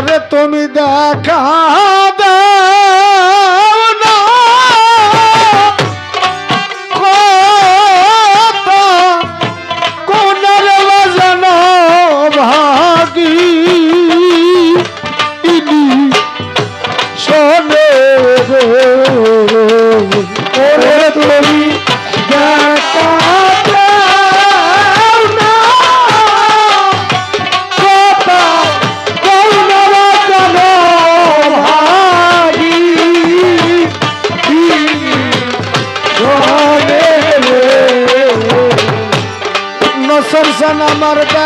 ওরে তুমি দেখা দে।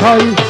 开。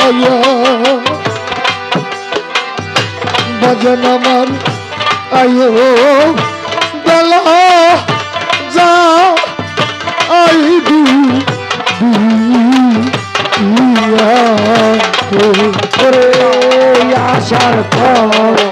আয়া ভজন আমার আয়ো বেলা যা আইবি আশার পরে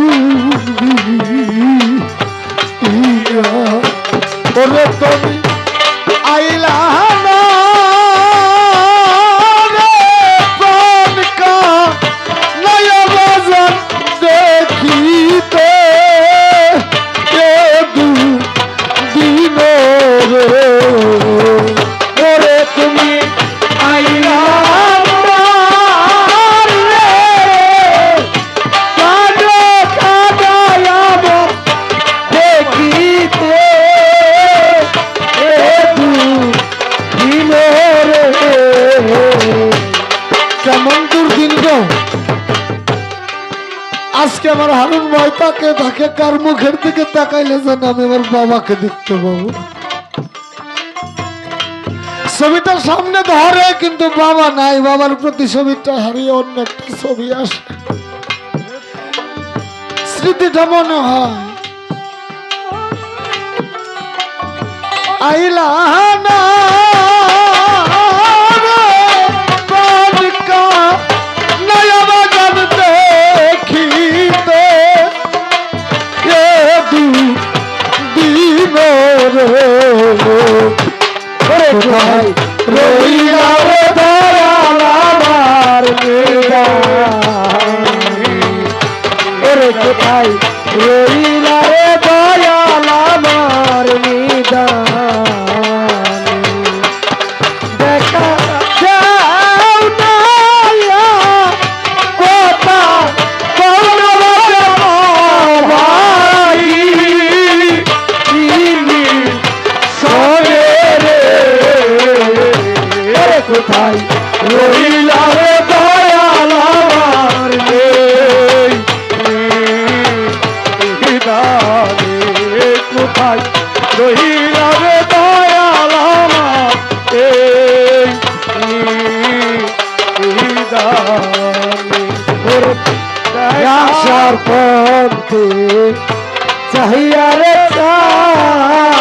খুঁজবি ওরে তুমি কার মুখের দিকে তাকাইলে যেন আমি আমার বাবাকে দেখতে পাবো? ছবিটা সামনে ধরে, কিন্তু বাবা নাই। বাবার প্রতি ছবিটা হারিয়ে অন্য একটা ছবি আসে। স্মৃতিটা মনে হয়। আইলা না রইলা আশার পথে চাহিয়া রে চাহিয়া।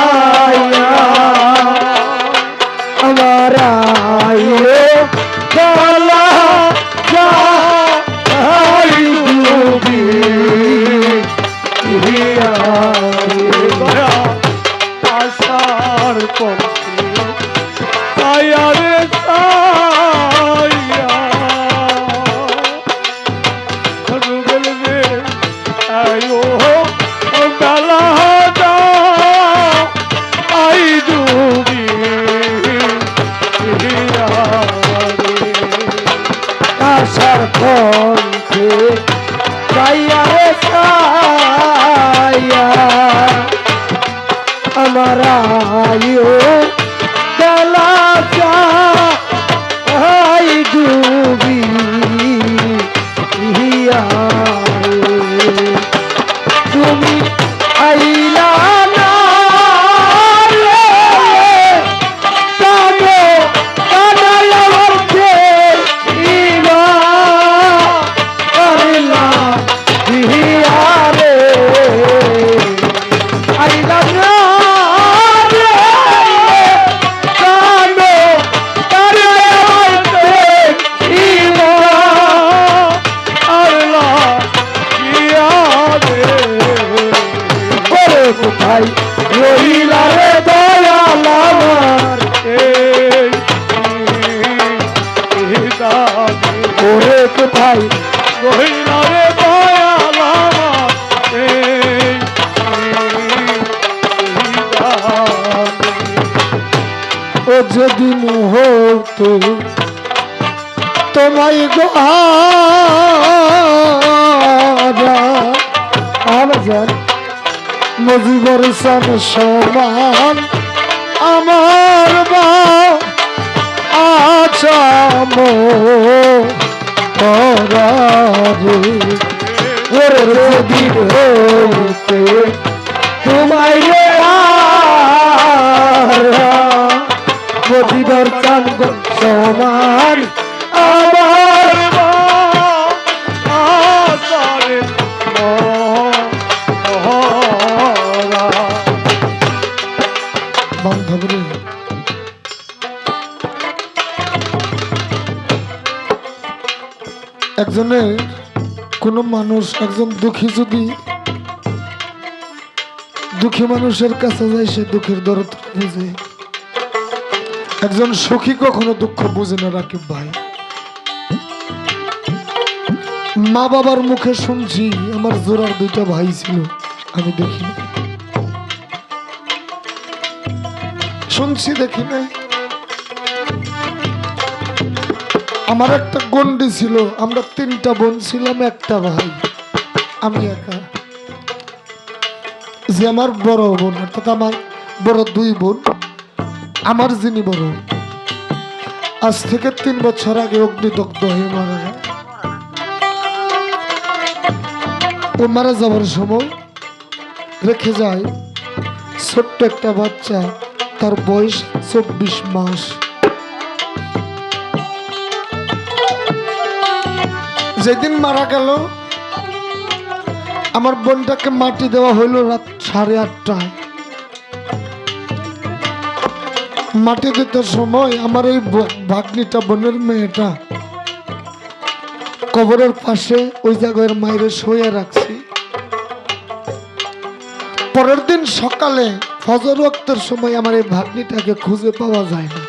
যেদিন হতে তোমায় গোহারা আমার জান মজিবর সান সমান আমার বা আচাম ওরে যেদিন হতে মানুষ একজন দুঃখী যদি দুঃখী মানুষের কাছে যায়, সে দুঃখের দরদ বুঝে একজন সুখী কখনো দুঃখ বুঝে না, রাকিব ভাই। মা বাবার মুখে শুনছি, আমার জোরার দুইটা ভাই ছিল, আমি দেখি শুনছি, দেখি নাই। আমার একটা গন্ডি ছিল, আমরা তিনটা বোন ছিলাম, একটা ভাই। আমি একা। যে আমার বড় বোন, অর্থাৎ আমার বড় দুই বোন, আমার যিনি বড়। আজ থেকে তিন বছর আগে অগ্নিদগ্ধ হয়ে মারা যায়। ও মারা যাওয়ার সময় রেখে যায় ছোট্ট একটা বাচ্চা, তার বয়স চব্বিশ মাস। যেদিন মারা গেল, আমার বোনটাকে মাটি দেওয়া হইল রাত সাড়ে আটটায়। মাটি দিতে সময় আমার এই ভাগ্নিটা, বোনের মেয়েটা কবরের পাশে ওই জায়গায় মায়ের শুয়ে রাখছি। পরের দিন সকালে ফজর ওয়াক্তের সময় আমার এই ভাগ্নিটাকে খুঁজে পাওয়া যায় না।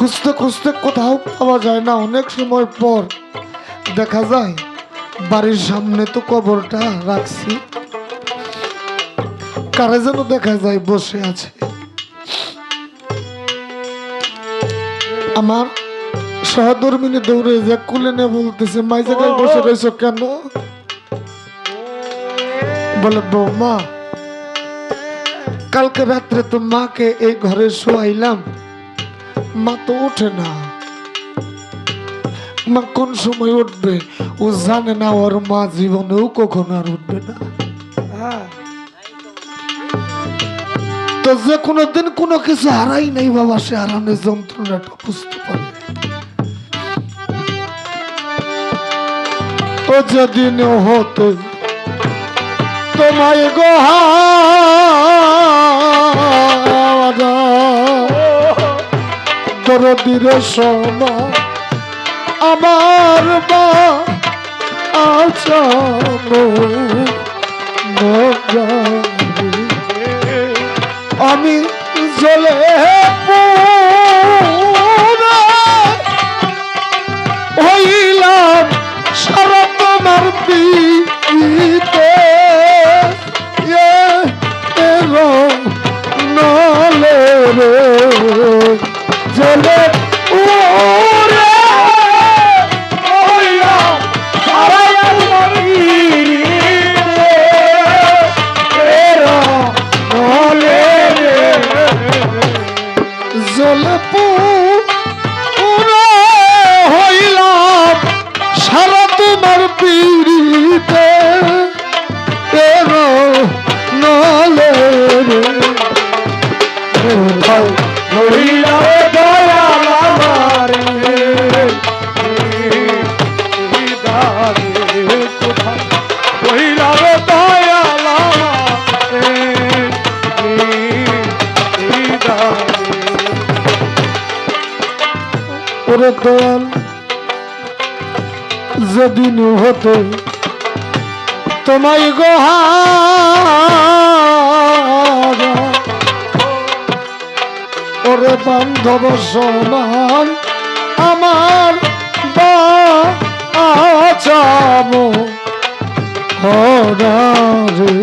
খুঁজতে খুঁজতে কোথাও পাওয়া যায় না। অনেক সময় পর দেখা যায়, বাড়ির সামনে তো কবরটা রাখছি। কারে যেন দেখা যায় বসে আছে। আমার সহধর্মিনী দৌড়ে যে কুলে নিয়ে বলতেছে, মাই জায়গায় বসে রয়েছ কেন? বলে, বৌমা, কালকে রাত্রে তো মাকে এই ঘরে শোয়াইলাম। মা তো ওঠে না। মা কোন সময় উঠবে ও জানে না ওর মা জীবনেও কখনো আর উঠবে না। হ্যাঁ। তো যে কোনো দিন কোনো কিছু হারাই নাই বাবা সে হারানোর যন্ত্রণাটা বুঝতে পারে। ও যেদিন হতে তোমায় গোহারা দরদির সমা আমার মা আচানো আমি জলে ওরে দয়াল যেদিন হতে তোমায় গোহারা ওরে বান্ধব সমান আমার বা আচাম হরারে।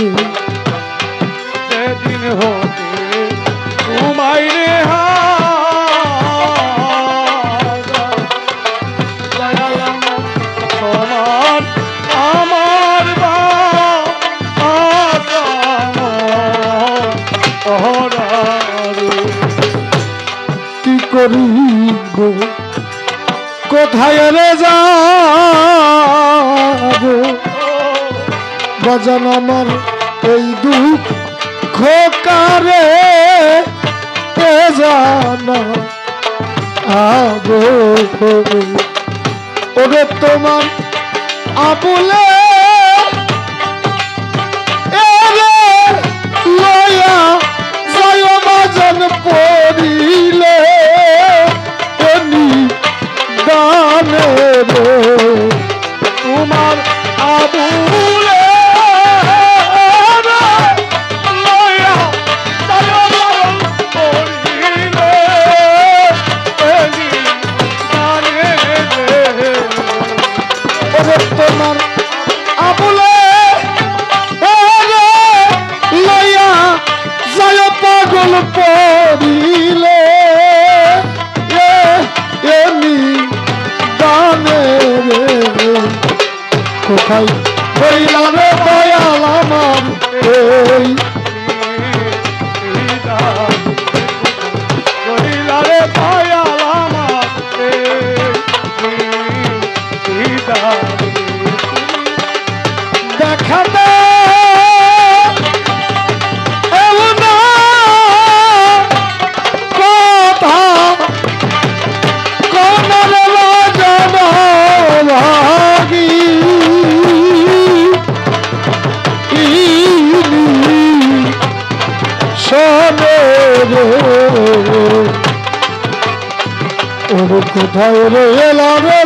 বাজান আমার এই দুঃখ কারে জানা? ওরে তোমার আবুলে লয়া জয় বাজন পড়িলে কোথায়? হইলা রে দয়াল আমার এই কোথায় রে এলা রে